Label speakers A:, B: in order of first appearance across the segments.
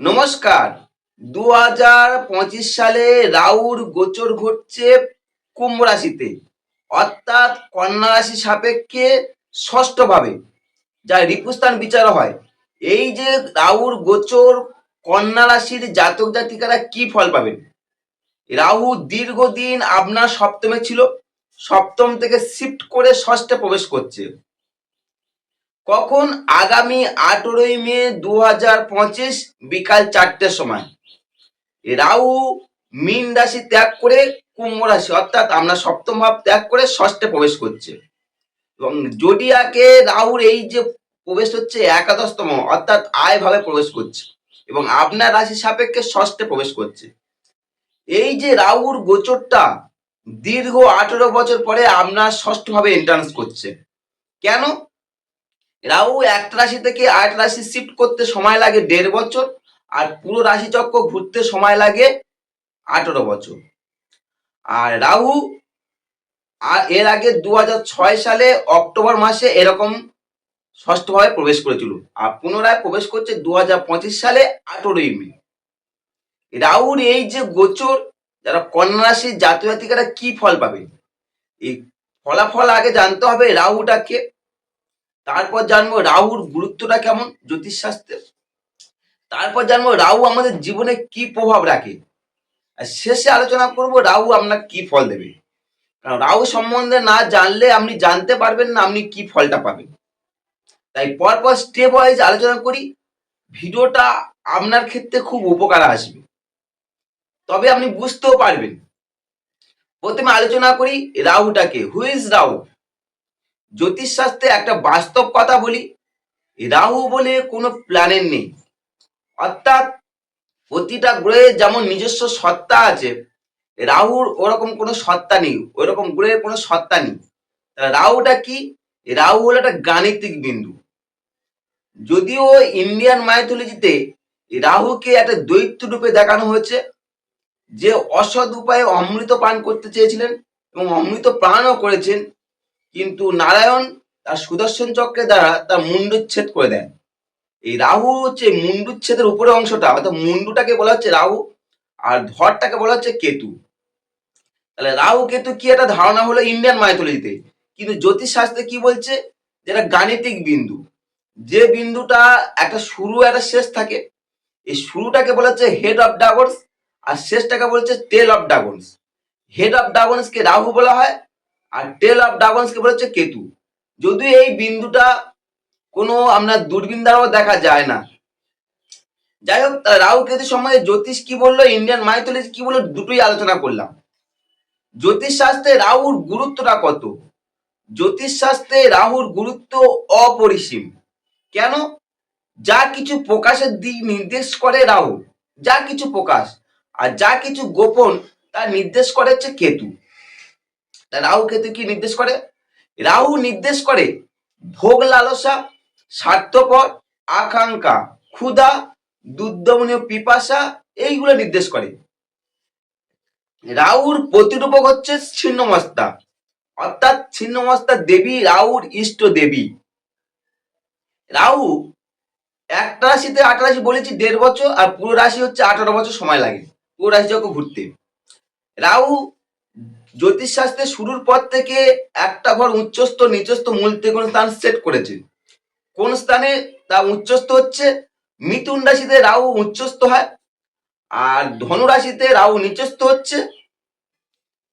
A: নমস্কার। দু হাজার পঁচিশ সালে রাউর গোচর ঘটছে কুম্ভ রাশিতে। অর্থাৎ কন্যা রাশি সাপেক্ষে ষষ্ঠভাবে, যা রিপুস্থান বিচার হয়। এই যে রাহুর গোচর, কন্যা রাশির জাতক জাতিকারা কি ফল পাবেন? রাহু দীর্ঘদিন আপনার সপ্তমে ছিল, সপ্তম থেকে শিফট করে ষষ্ঠে প্রবেশ করছে। কখন আগামী আঠেরোই মে দু হাজার পঁচিশ বিকাল চারটের সময়? রাহু মীন রাশি ত্যাগ করে কুম্ভ রাশি, অর্থাৎ আপনার সপ্তম ভাব ত্যাগ করে ষষ্ঠে প্রবেশ করছে। এবং জোডিয়াকে রাহুর এই যে প্রবেশ হচ্ছে একাদশতম, অর্থাৎ আয় ভাবে প্রবেশ করছে এবং আপনার রাশি সাপেক্ষে ষষ্ঠে প্রবেশ করছে। এই যে রাহুর গোচরটা, দীর্ঘ আঠেরো বছর পরে আপনার ষষ্ঠ ভাবে এন্ট্রান্স করছে। কেন? রাহু একটা রাশি থেকে আট রাশি শিফট করতে সময় লাগে দেড় বছর আর পুরো রাশি চক্র ঘুরতে সময় লাগে আঠেরো বছর। আর রাহু, আর এর আগে দু সালে অক্টোবর মাসে এরকম ষষ্ঠভাবে প্রবেশ করেছিল আর পুনরায় প্রবেশ করছে দু হাজার পঁচিশ সালে আঠেরোই মে। রাহুর এই যে গোচর, যারা কন্যা রাশির জাতীয় জাতিকারা কি ফল পাবে? এই ফলাফল আগে জানতে হবে রাহুটাকে। তারপর জানব রাহুর গুরুত্বটা কেমন জ্যোতিষশাস্ত্রে তারপর জানব রাহু আমাদের জীবনে কি প্রভাব রাখে। আর শেষে আলোচনা করব রাহু আপনার কি ফল দেবে। কারণ রাহু সম্বন্ধে না জানলে আপনি জানতে পারবেন না আপনি কি ফলটা পাবেন। তাই পরপর স্টেপ ওয়াইজ আলোচনা করি। ভিডিওটা আপনার ক্ষেত্রে খুব উপকার আসবে। তবে আপনি বুঝতেও পারবেন। প্রথমে আলোচনা করি রাহুটাকে। হুইজ রাহু? জ্যোতিষশাস্ত্রে একটা বাস্তব কথা বলি। রাহু বলে কোনো প্ল্যানের নেই। অর্থাৎ প্রতিটা গ্রহের যেমন নিজস্ব সত্তা আছে, রাহুর ওরকম কোনো সত্তা নেই, ওরকম গ্রহের কোনো সত্তা নেই। রাহুটা কি? রাহু হলো একটা গাণিতিক বিন্দু। যদিও ইন্ডিয়ান মাইথোলজিতে রাহুকে একটা দৈত্য রূপে দেখানো হয়েছে, যে অসৎ উপায়ে অমৃত পান করতে চেয়েছিলেন এবং অমৃত প্রাণও করেছেন কিন্তু নারায়ণ তার সুদর্শন চক্রের দ্বারা তার মুন্ডুচ্ছেদ করে দেন। এই রাহু হচ্ছে মুন্ডুচ্ছেদের উপরের অংশটা, অর্থাৎ মুন্ডুটাকে বলা হচ্ছে রাহু, আর ধরটাকে বলা হচ্ছে কেতু। তাহলে রাহু কেতু কি একটা ধারণা হলো ইন্ডিয়ান মাইথোলজিতে কিন্তু জ্যোতিষ শাস্ত্রে কি বলছে? যেটা গাণিতিক বিন্দু। যে বিন্দুটা একটা শুরু একটা শেষ থাকে, এই শুরুটাকে বলা হচ্ছে হেড অফ ডাগনস আর শেষটাকে বলছে tail of dragons head of ডাগনসকে Rahu বলা হয় আর টেল অফ ডাগনসকে বলা হচ্ছে কেতু। যদিও এই বিন্দুটা কোনো আপনার দূরবীন দ্বারাও দেখা যায় না। যাই হোক রাহু কেতু সম্বন্ধে জ্যোতিষ কি বলল ইন্ডিয়ান মাইথোলজি কি বলল, দুটোই আলোচনা করলাম। জ্যোতিষ শাস্ত্রে রাহুর গুরুত্বটা কত? জ্যোতিষ শাস্ত্রে রাহুর গুরুত্ব অপরিসীম। কেন? যা কিছু প্রকাশের দিক নির্দেশ করে রাহু, যা কিছু প্রকাশ, আর যা কিছু গোপন, তা নির্দেশ করে হচ্ছে কেতু। রাহু কেতু কি নির্দেশ করে? রাহু নির্দেশ করে ভোগ লালসা, স্বার্থপর, আকাঙ্ক্ষা, ক্ষুধা, দুর্দমনীয় পিপাসা, এইগুলো নির্দেশ করে। রাহুর প্রতিরূপক হচ্ছে ছিন্নমস্তা। অর্থাৎ ছিন্নমস্তা দেবী, রাহুর ইষ্ট দেবী। রাহু একটা রাশিতে আট রাশি বলেছি, দেড় বছর, আর পুরো রাশি হচ্ছে আঠারো বছর সময় লাগে। পুরো রাশি যখন ঘুরতে। রাহু জ্যোতিষশাস্ত্রে শুরুর পর থেকে একটা ঘর উচ্চস্থ, নিচস্থ মূল কোন স্থান সেট করেছে। কোন স্থানে? তা উচ্চস্থ হচ্ছে মিথুন রাশিতে রাহু উচ্চস্থ হয়, আর ধনু রাশিতে রাহু নিচস্থ হচ্ছে,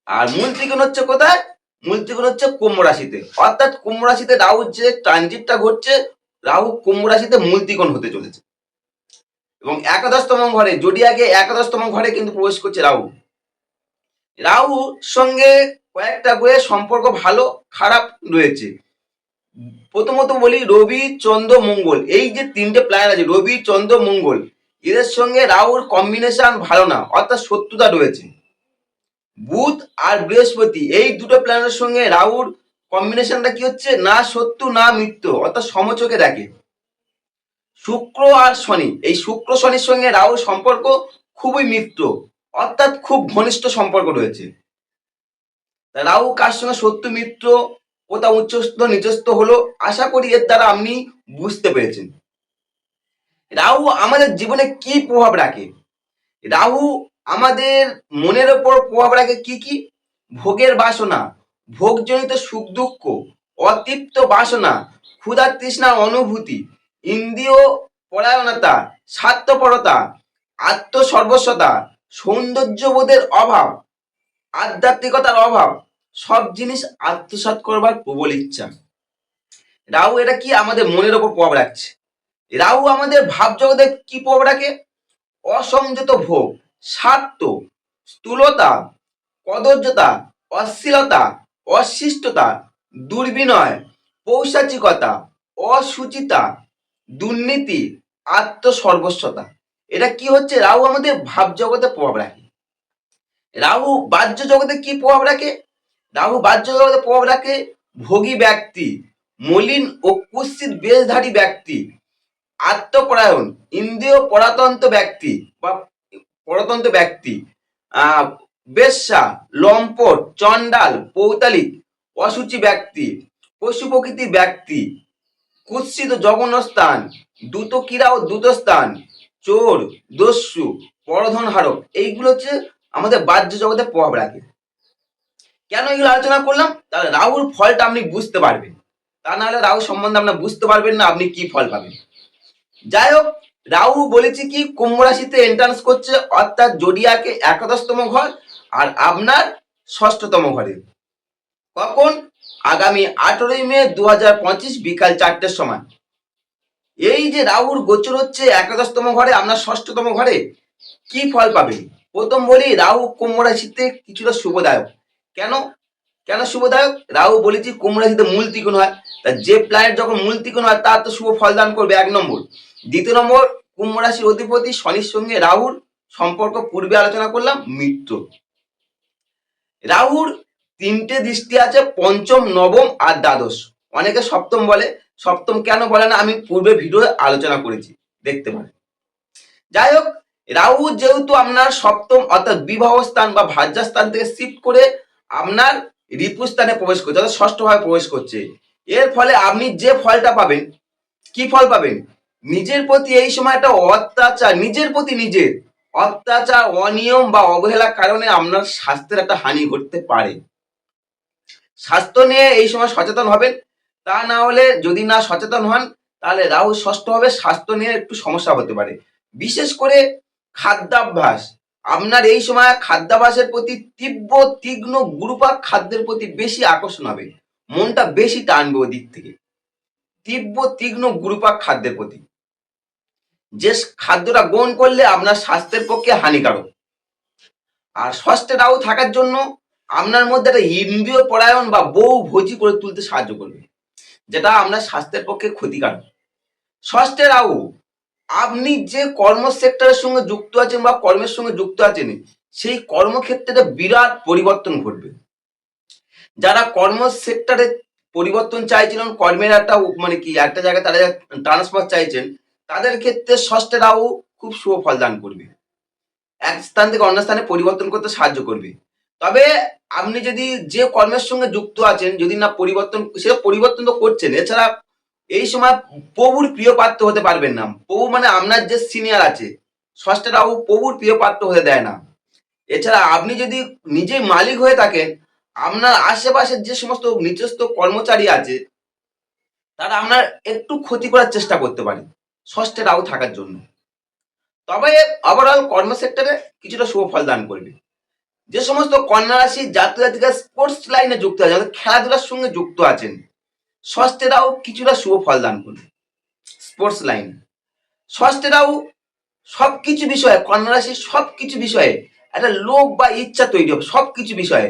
A: আর মূল ত্রিকোণ হচ্ছে কোথায়? মূল ত্রিকোণ হচ্ছে কুম্ভ রাশিতে। অর্থাৎ কুম্ভ রাশিতে রাহুর যে ট্রানজিটটা ঘটছে, রাহু কুম্ভ রাশিতে মূল ত্রিকোণ হতে চলেছে। এবং একাদশতম ঘরে জোডিয়াকে একাদশতম ঘরে কিন্তু প্রবেশ করছে রাহু। রাহুর সঙ্গে কয়েকটা গ্রহের সম্পর্ক ভালো, খারাপ রয়েছে। প্রথমত বলি রবি, চন্দ্র, মঙ্গল। এই যে তিনটে প্ল্যান আছে, রবি, চন্দ্র, মঙ্গল, এদের সঙ্গে রাহুর কম্বিনেশন ভালো না, অর্থাৎ শত্রুতা রয়েছে। বুধ আর বৃহস্পতি, এই দুটো প্ল্যানের সঙ্গে রাহুর কম্বিনেশনটা কি হচ্ছে? না শত্রু, না মিত্র, অর্থাৎ সমচোখে দেখে। শুক্র আর শনি, এই শুক্র, শনির সঙ্গে রাহুর সম্পর্ক খুবই মিত্র। অর্থাৎ খুব ঘনিষ্ঠ সম্পর্ক রয়েছে। রাহু কার সঙ্গে শত্রু, মিত্র, কোথাও উচ্চস্থ নিচস্থ হলো, আশা করি এর দ্বারা আপনি বুঝতে পেরেছেন। রাহু আমাদের জীবনে কি প্রভাব রাখে? রাহু আমাদের মনের ওপর প্রভাব রাখে কি কি? ভোগের বাসনা, ভোগজনিত সুখ দুঃখ, অতৃপ্ত বাসনা, ক্ষুধা তৃষ্ণার অনুভূতি, ইন্দ্রিয় পরায়ণতা, স্বার্থপরতা, আত্মসর্বস্বতা সৌন্দর্যবোধের অভাব, আধ্যাত্মিকতার অভাব, সব জিনিস আত্মসাৎ করবার প্রবল ইচ্ছা। রাহু, এটা কি আমাদের মনের ওপর প্রভাব রাখছে? রাহু আমাদের ভাব জগতে কি প্রভাব রাখে? অসংযত ভোগ, স্বার্থ, স্থূলতা, কদর্যতা, অশ্লীলতা, অশিষ্টতা, দুর্বিনয়, পৌশাচিকতা, অসুচিতা, দুর্নীতি, আত্মসর্বস্বতা। এটা কি হচ্ছে? রাহু আমাদের ভাব জগতে প্রভাব রাখে। রাহু বাহ্য জগতে কি প্রভাব রাখে? রাহু বাহ্য জগতে প্রভাব রাখে ভোগী ব্যক্তি, মলিন ও কুৎসিত বেশধারী ব্যক্তি, আত্মপরায়ণ, ইন্দ্রিয় পরাতন্ত্র ব্যক্তি বা পরতন্ত্র ব্যক্তি বেশ্যা, লম্পট, চণ্ডাল, পৌতালিক, অসুচি ব্যক্তি, পশু প্রকৃতি ব্যক্তি, কুৎসিত জঘন্য স্থান, দ্রুত ক্রীড়া ও দ্রুত স্থান চোর, দস্যু, পরধন হারক, এইগুলো হচ্ছে আমাদের বাহ্য জগতে প্রভাব রাখে। কেন এগুলো আলোচনা করলাম? তাহলে রাহুর ফলটা আপনি বুঝতে পারবেন। তা নাহলে রাহু সম্বন্ধে আপনার বুঝতে পারবেন না আপনি কি ফল পাবেন। যাই হোক, রাহু বলেছি কি, কুম্ভ রাশিতে এন্ট্রান্স করছে, অর্থাৎ জোডিয়াকে একাদশতম ঘর আর আপনার ষষ্ঠতম ঘরে। কখন? আগামী আঠেরোই মে দু হাজার পঁচিশ বিকাল চারটের সময়। এই যে রাহুর গোচর হচ্ছে একাদশতম ঘরে, আপনার ষষ্ঠতম ঘরে, কি ফল পাবেন? প্রথম বলি, রাহু কুম্ভ রাশিতে কিছুটা শুভদায়ক। কেন? কেন শুভদায়ক? রাহু বলেছি কুম্ভ রাশিতে মূল ত্রিকোণ হয়। তা যে প্ল্যানেট যখন মূল ত্রিকোণ হয়, তার তো শুভ ফলদান করবে, এক নম্বর। দ্বিতীয় নম্বর, কুম্ভ রাশির অধিপতি শনির সঙ্গে রাহুর সম্পর্ক পূর্বে আলোচনা করলাম, মিত্র। রাহুর তিনটে দৃষ্টি আছে, পঞ্চম, নবম আর দ্বাদশ। অনেকে সপ্তম বলে। সপ্তম কেন বলে না? আমি পূর্বে ভিডিও আলোচনা করেছি, দেখতে পারেন। যাই হোক, রাহু যেহেতু আপনার সপ্তম, অর্থাৎ বিবাহ স্থান বা ভাজ্যাস্থান থেকে শিফট করে আপনার রিপু স্থানে প্রবেশ করছে, অর্থাৎ ষষ্ঠভাবে প্রবেশ করছে। এর ফলে আপনি যে ফলটা পাবেন, কি ফল পাবেন? নিজের প্রতি এই সময় একটা অত্যাচার, নিজের প্রতি নিজের অত্যাচার, অনিয়ম বা অবহেলার কারণে আপনার স্বাস্থ্যের একটা হানি ঘটতে পারে। স্বাস্থ্য নিয়ে এই সময় সচেতন হবেন তা না হলে যদি না সচেতন হন, তাহলে রাহু ষষ্ঠ হবে স্বাস্থ্য নিয়ে একটু সমস্যা হতে পারে। বিশেষ করে খাদ্যাভ্যাস। আপনার এই সময় খাদ্যাভ্যাসের প্রতি তীব্র, তীক্ষ্ণ, গুরুপাক খাদ্যের প্রতি বেশি আকর্ষণ হবে। মনটা বেশি টানবে ওদিক থেকে। তীব্র, তীক্ষ্ণ, গুরুপাক খাদ্যের প্রতি। যে খাদ্যটা গ্রহণ করলে আপনার স্বাস্থ্যের পক্ষে হানিকারক। আর ষষ্ঠে রাহু থাকার জন্য আপনার মধ্যে একটা ইন্দ্রিয় পরায়ণ বা বউ ভোজি করে তুলতে সাহায্য করবে। যেটা আমরা স্বাস্থ্যের পক্ষে ক্ষতিকারক। ষষ্ঠের আউ আপনি যে কর্ম সেক্টরের সঙ্গে যুক্ত আছেন বা কর্মের সঙ্গে যুক্ত আছেন, সেই কর্মক্ষেত্রে বিরাট পরিবর্তন ঘটবে। যারা কর্ম সেক্টরে পরিবর্তন চাইছিলেন, কর্মের একটা মানে কি, একটা জায়গায় তারা ট্রান্সফার চাইছেন, তাদের ক্ষেত্রে ষষ্ঠে রাহু খুব শুভ ফল দান করবে। এক স্থান থেকে অন্য স্থানে পরিবর্তন করতে সাহায্য করবে। তবে আপনি যদি যে কর্মের সঙ্গে যুক্ত আছেন, যদি না পরিবর্তন সেটা পরিবর্তন তো করছেন। এছাড়া এই সময় প্রভুর প্রিয় পাত্র হতে পারবেন না। প্রভু মানে আপনার যে সিনিয়র আছে, ষষ্ঠে রাহু প্রভুর প্রিয় পাত্র হতে দেয় না। এছাড়া আপনি যদি নিজেই মালিক হয়ে থাকেন, আপনার আশেপাশের যে সমস্ত নিজস্ব কর্মচারী আছে, তারা আপনার একটু ক্ষতি করার চেষ্টা করতে পারে, ষষ্ঠে রাহু থাকার জন্য। তবে ওভারঅল কর্ম সেক্টরে কিছুটা শুভ ফল দান করবে। যে সমস্ত কন্যা রাশি জাতীয় জাতিকা স্পোর্টস লাইনে যুক্ত আছে, অর্থাৎ খেলাধুলার সঙ্গে যুক্ত আছেন ষষ্ঠে রাহু কিছুটা শুভ ফল দান করবে স্পোর্টস লাইন ষষ্ঠেরাও সব কিছু বিষয়ে, কন্যা রাশির সব কিছু বিষয়ে একটা লোভ বা ইচ্ছা তৈরি হবে সব কিছু বিষয়ে,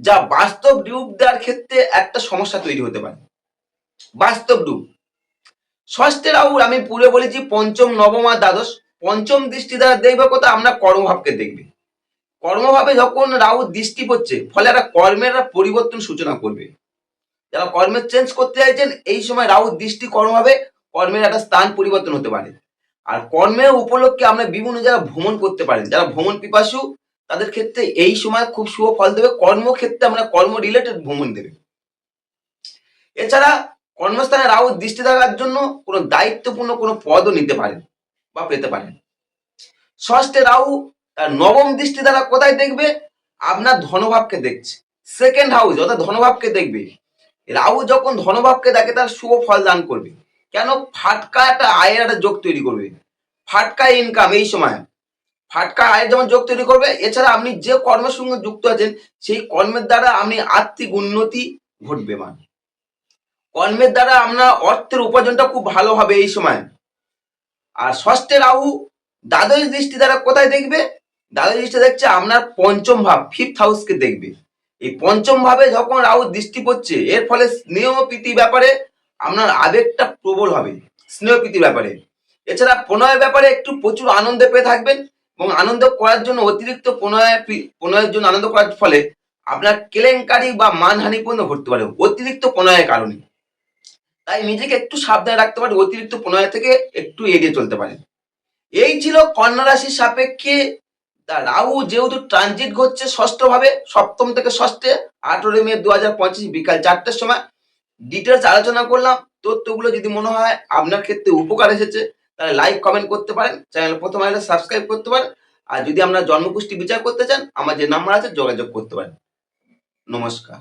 A: যা বাস্তব রূপ দেওয়ার ক্ষেত্রে একটা সমস্যা তৈরি হতে পারে। বাস্তব রূপ। ষষ্ঠে রাহুর আমি পুরে বলেছি, পঞ্চম, নবম আর দ্বাদশ, পঞ্চম দৃষ্টি দ্বারা দেখবে কোথাও আমরা কর্মভাবকে দেখবে। কর্মভাবে যখন রাহু দৃষ্টি পড়ছে, ফলে একটা কর্মের পরিবর্তন সূচনা করবে। যারা কর্মের চেঞ্জ করতে চাইছেন, এই সময় রাহু দৃষ্টি কর্মভাবে কর্মের একটা স্থান পরিবর্তন হতে পারে। আর কর্মের উপলক্ষে আমরা বিভিন্ন জায়গায় ভ্রমণ করতে পারেন যারা ভ্রমণ পিপাসু, তাদের ক্ষেত্রে এই সময় খুব শুভ ফল দেবে। কর্মক্ষেত্রে আমরা কর্ম রিলেটেড ভ্রমণ দেবে। এছাড়া কর্মস্থানে রাহু দৃষ্টি থাকার জন্য কোনো দায়িত্বপূর্ণ কোনো পদও নিতে পারেন বা পেতে পারেন। ষষ্ঠে রাহু নবম দৃষ্টি দ্বারা কোথায় দেখবে? আপনার ধনভাবকে দেখছে। সেকেন্ড হাউস অর্থাৎ ধনভাবকে দেখবে। রাহু যখন ধনভাবকে দেখে, তার শুভ ফল দান করবে। কেন? ফাটকা একটা আয়ের একটা যোগ তৈরি করবে। ফাটকা ইনকাম এই সময়। ফাটকা আয়ের যেমন যোগ তৈরি করবে, এছাড়া আপনি যে কর্মের সঙ্গে যুক্ত আছেন, সেই কর্মের দ্বারা আপনি আর্থিক উন্নতি ঘটবে মানে। কর্মের দ্বারা আপনার অর্থের উপার্জনটা খুব ভালো হবে এই সময়। আর ষষ্ঠে রাহু, দ্বাদশ দৃষ্টি দ্বারা কোথায় দেখবে? দ্বাদশ দৃষ্টি দেখছে আপনার পঞ্চম ভাব ফিফথ হাউসকে দেখবে। এই পঞ্চম ভাবে যখন রাহু দৃষ্টি পড়ছে, এর ফলে স্নেহ প্রীতি ব্যাপারে আপনার আবেগটা প্রবল হবে, স্নেহ প্রীতি ব্যাপারে। এছাড়া প্রণয়ের ব্যাপারে একটু প্রচুর আনন্দ পেয়ে থাকবেন এবং আনন্দ করার জন্য অতিরিক্ত প্রণয় প্রণয়ের জন্য আনন্দ করার ফলে আপনার কেলেঙ্কারি বা মানহানি ঘটতে পারে, অতিরিক্ত প্রণয়ের কারণে। তাই নিজেকে একটু সাবধানে রাখতে পারে অতিরিক্ত প্রণয় থেকে একটু এড়িয়ে চলতে পারে এই ছিল কন্যা রাশির সাপেক্ষে তা রাহু যেহেতু ট্রানজিট ঘটছে ষষ্ঠ ভাবে সপ্তম থেকে ষষ্ঠে, আঠেরোই মে দু হাজার পঁচিশ বিকাল চারটের সময়। ডিটেলস আলোচনা করলাম, তথ্যগুলো যদি মনে হয় আপনার ক্ষেত্রে উপকার এসেছে, তাহলে লাইক কমেন্ট করতে পারেন চ্যানেল প্রথম আসলে সাবস্ক্রাইব করতে পারেন, আর যদি আপনার জন্মগোষ্ঠী বিচার করতে চান, আমার যে নাম্বার আছে যোগাযোগ করতে পারেন। নমস্কার।